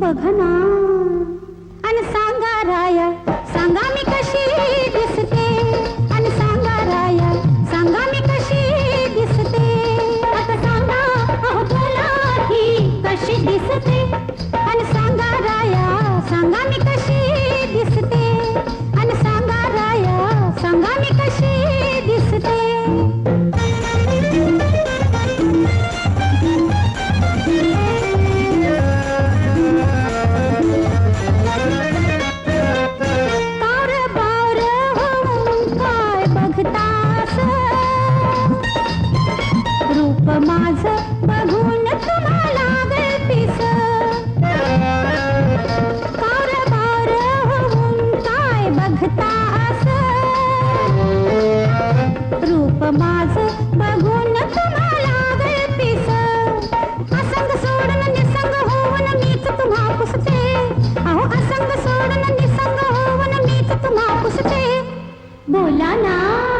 不可能 बोला ना.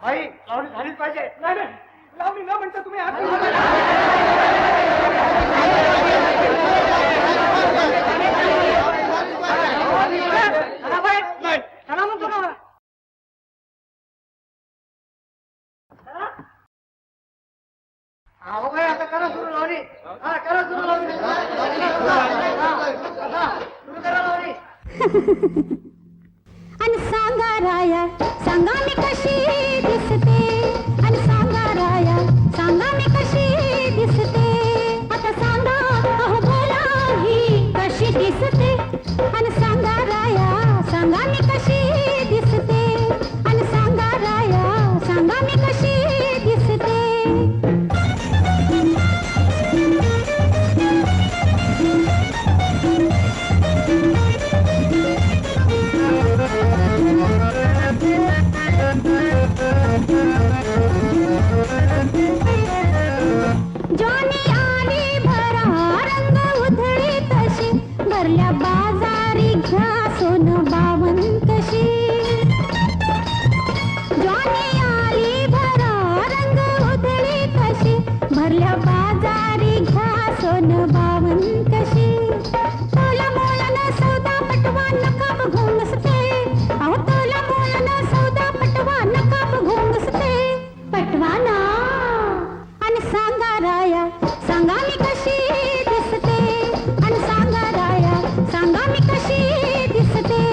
भाई लावणी झालीच पाहिजे. नाही लावणी न म्हणता तुम्ही अहो आता आणि सांगा राया सांगा मी कशी? दिसते Thank you. दिसते